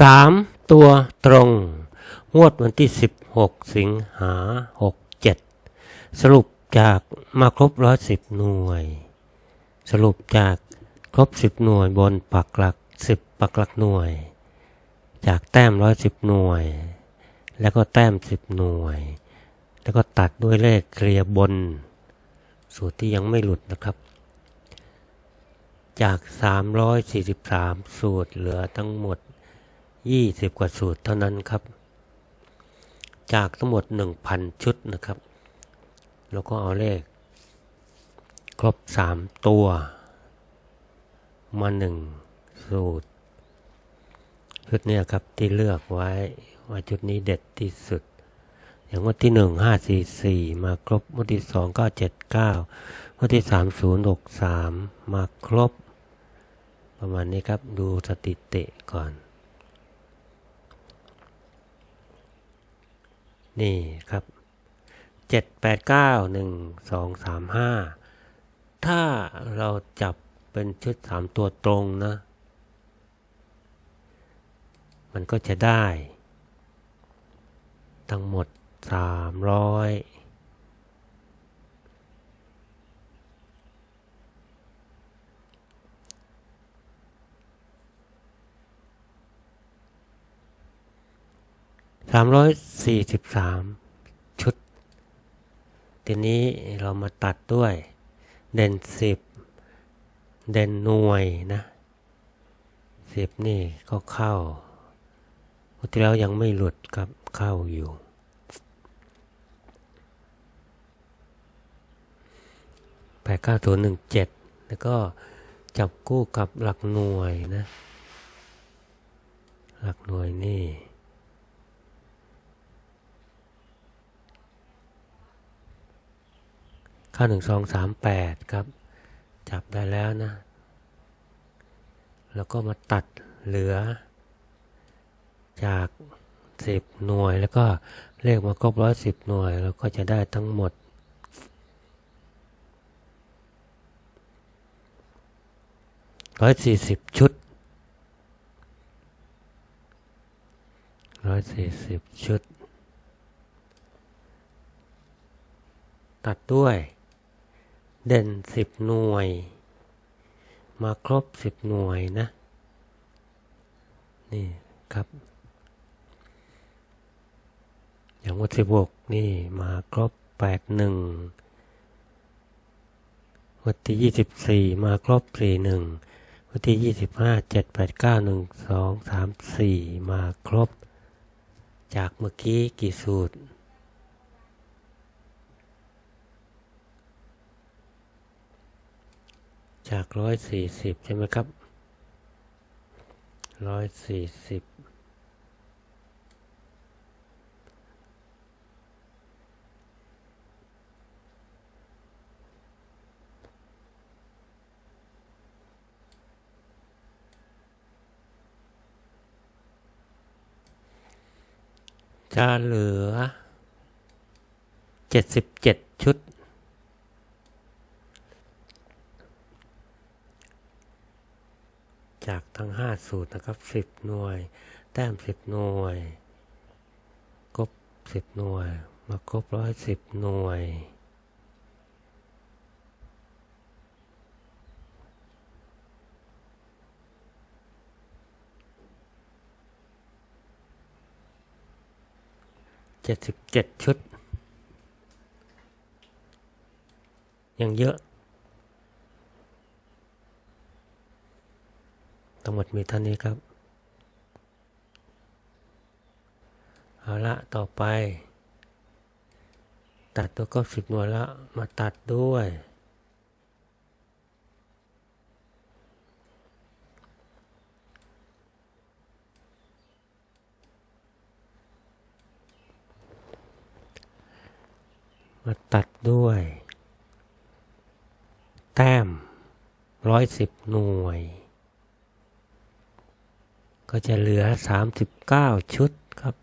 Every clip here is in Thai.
สามตัวตรง งวดวันที่ 16 สิงหา 67 สรุปจากมาครบ110หน่วย สรุปจากครบ10หน่วยบนปักหลัก10ปักหลักหน่วย จากแต้ม110หน่วย แล้วก็แต้ม10หน่วย แล้วก็ตัดด้วยเลขเคลียบน สูตรที่ยังไม่หลุดนะครับ จาก 343 สูตรเหลือทั้งหมด 20กว่าสูตรเท่านั้นครับ จากทั้งหมด1,000ชุดนะครับ แล้วก็เอาเลข ครบ3ตัว มา1สูตร ชุดนี้ครับที่เลือกไว้ว่าชุดนี้เด็ดที่สุด อย่างวันที่หนึ่งห้าสี่สี่มาครบวันที่สองก้าเจ็ดเก้าวันที่สามศูนย์หกสามมาครบ ประมาณนี้ครับดูสถิติก่อน นี่ครับเจ็ดแปดเก้าหนึ่งสองสามห้าถ้าเราจับเป็นชุดสามตัวตรงนะ มันก็จะได้ ทั้งหมดสามร้อยสามร้อยสี่สิบสามชุด ทีนี้เรามาตัดด้วย เด่นสิบเด่นหน่วยนะสิบนี่ก็เข้าที่แล้วยังไม่หลุดครับเข้าอยู่ แปดเก้าศูนย์หนึ่งเจ็ดแล้วก็จับคู่กับหลักหน่วยนะ หลักหน่วยนี่ เข้าหนึ่งสองสามแปดครับ จับได้แล้วนะ แล้วก็มาตัดเหลือ จากสิบหน่วยแล้วก็เลขมาครบร้อยสิบหน่วยเราก็จะได้ทั้งหมดร้อยสี่สิบชุดร้อยสี่สิบชุด ตัดด้วย เด่นสิบหน่วย มาครบสิบหน่วยนะ นี่ครับ อย่างวันที่บกนี่มาครบแปดหนึ่งวันที่ยี่สิบสี่มาครบสี่หนึ่งวันที่ยี่สิบห้าเจ็ดแปดเก้าหนึ่งสองสามสี่มาครบ จากเมื่อกี้กี่สูตร จากร้อยสี่สิบใช่ไหมครับร้อยสี่สิบจะเหลือเจ็ดสิบเจ็ดชุด จากทั้งห้าสูตรนะครับสิบหน่วย แต้มสิบหน่วยครบสิบหน่วย มาครบร้อยสิบหน่วย เจ็ดสิบเจ็ดชุด ยังเยอะ ทั้งหมดมีเท่านี้ครับ เอาละต่อไป ตัดตัวก็สิบหน่วยแล้วมาตัดด้วย มาตัดด้วย แต้มร้อยสิบหน่วย ก็จะเหลือสามสิบเก้าชุดครับ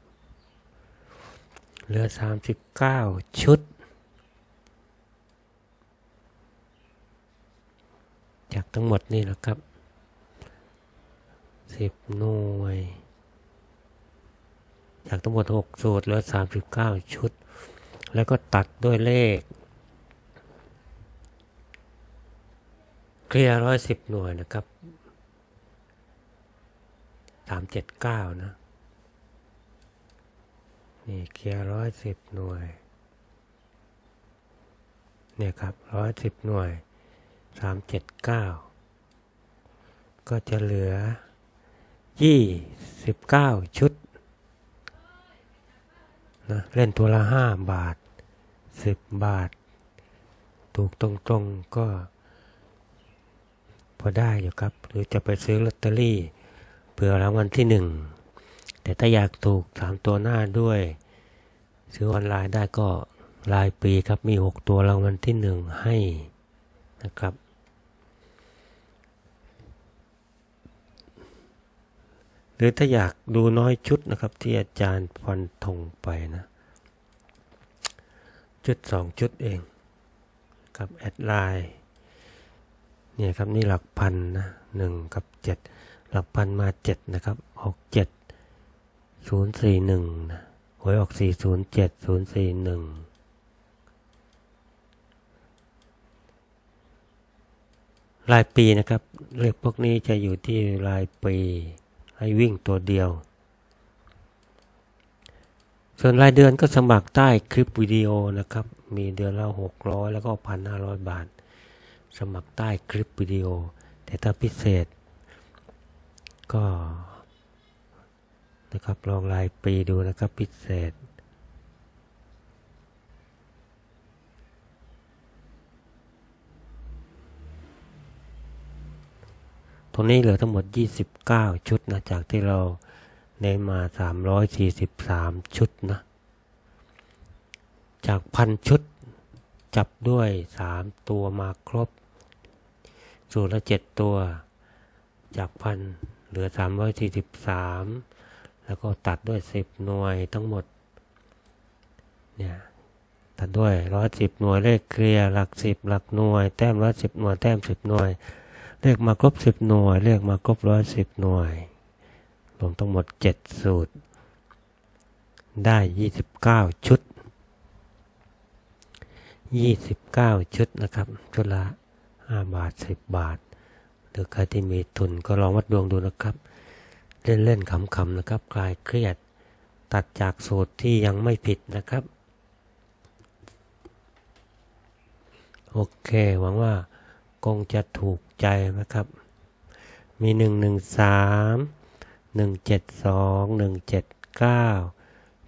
เหลือสามสิบเก้าชุด จากทั้งหมดนี่แหละครับสิบหน่วย จากทั้งหมด 6 สูตรเหลือ 39 ชุด แล้วก็ตัดด้วยเลข เคลียร์ร้อยสิบหน่วยนะครับ สามเจ็ดเก้านะ นี่เคลียร์ร้อยสิบหน่วย เนี่ยครับร้อยสิบหน่วยสามเจ็ดเก้าก็จะเหลือยี่สิบเก้าชุดนะเล่นตัวละห้าบาทสิบบาท ถูกตรงๆก็พอได้อยู่ครับ หรือจะไปซื้อลอตเตอรี่ เผื่อรางวัลที่หนึ่งแต่ถ้าอยากถูกสามตัวหน้าด้วย ซื้อออนไลน์ได้ก็รายปีครับมีหกตัวรางวัลที่หนึ่งให้นะครับ หรือถ้าอยากดูน้อยชุดนะครับที่อาจารย์ฟันธงไปนะชุดสองชุดเองกับแอดไลน์เนี่ยครับนี่หลักพันนะหนึ่งกับเจ็ด หลักพันมาเจ็ดนะครับ ออกเจ็ดศูนย์สี่หนึ่งนะหวยออกสี่ศูนย์เจ็ดศูนย์สี่หนึ่งรายปีนะครับ เลขพวกนี้จะอยู่ที่รายปีให้วิ่งตัวเดียว ส่วนรายเดือนก็สมัครใต้คลิปวิดีโอนะครับ มีเดือนละหกร้อยแล้วก็พันห้าร้อยบาท สมัครใต้คลิปวิดีโอ แต่ถ้าพิเศษ ก็นะครับลองรายปีดูนะครับพิเศษ ตรงนี้เหลือทั้งหมด 29 ชุดนะ จากที่เราเน้นมา 343 ชุดนะ จากพันชุดจับด้วย 3 ตัวมาครบ สูตรละ 7 ตัว จากพัน เหลือ 343 แล้วก็ตัดด้วย 10 หน่วยทั้งหมด เนี่ย ตัดด้วย 110 หน่วยเลขเคลียร์หลัก 10 หลักหน่วย แต้ม 110 หน่วย แต้ม 10 หน่วย เลขมาครบ 10 หน่วย เลขมาครบ 110 หน่วย รวมทั้งหมด 7 สูตร ได้ 29 ชุด 29 ชุดนะครับ ชุดละ 5 บาท 10 บาท หรือใครที่มีทุนก็ลองวัดดวงดูนะครับ เล่นๆขำๆนะครับ คลายเครียด ตัดจากสูตรที่ยังไม่ผิดนะครับ โอเค หวังว่าคงจะถูกใจนะครับ มี 1 1 3 1 7 2 1 7 9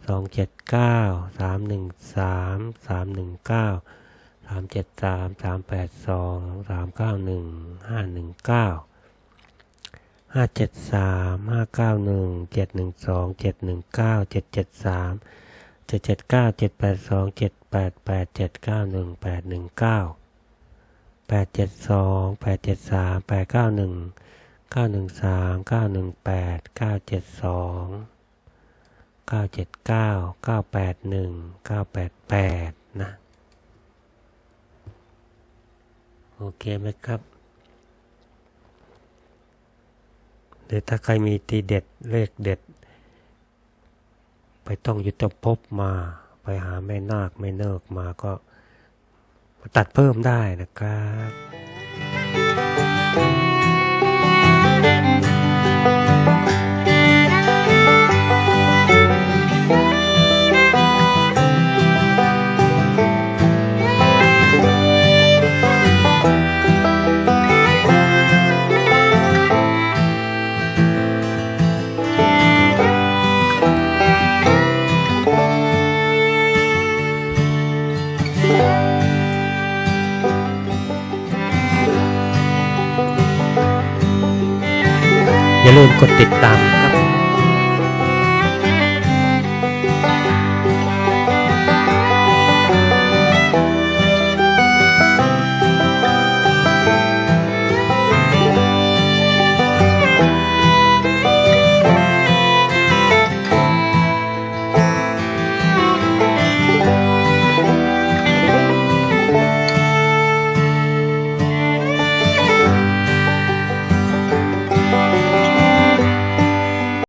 2 7 9 3 1 3 3 1 9 สามเจ็ดสามสามแปดสองสามเก้าหนึ่งห้าหนึ่งเก้าห้าเจ็ดสามห้าเก้าหนึ่งเจ็ดหนึ่งสองเจ็ดหนึ่งเก้าเจ็ดเจ็ดสามเจ็ดเจ็ดเก้าเจ็ดแปดสองเจ็ดแปดแปดเจ็ดเก้าหนึ่งแปดหนึ่งเก้าแปดเจ็ดสองแปดเจ็ดสามแปดเก้าหนึ่งเก้าหนึ่งสามเก้าหนึ่งแปดเก้าเจ็ดสองเก้าเจ็ดเก้าเก้าแปดหนึ่งเก้าแปดแปดนะ โอเคไหมครับ หรือถ้าใครมีทีเด็ดเลขเด็ด ไปต้องยุทธภพมา ไปหาแม่นาคแม่เนิกมาก็ตัดเพิ่มได้นะครับ อย่าลืมกดติดตามครับ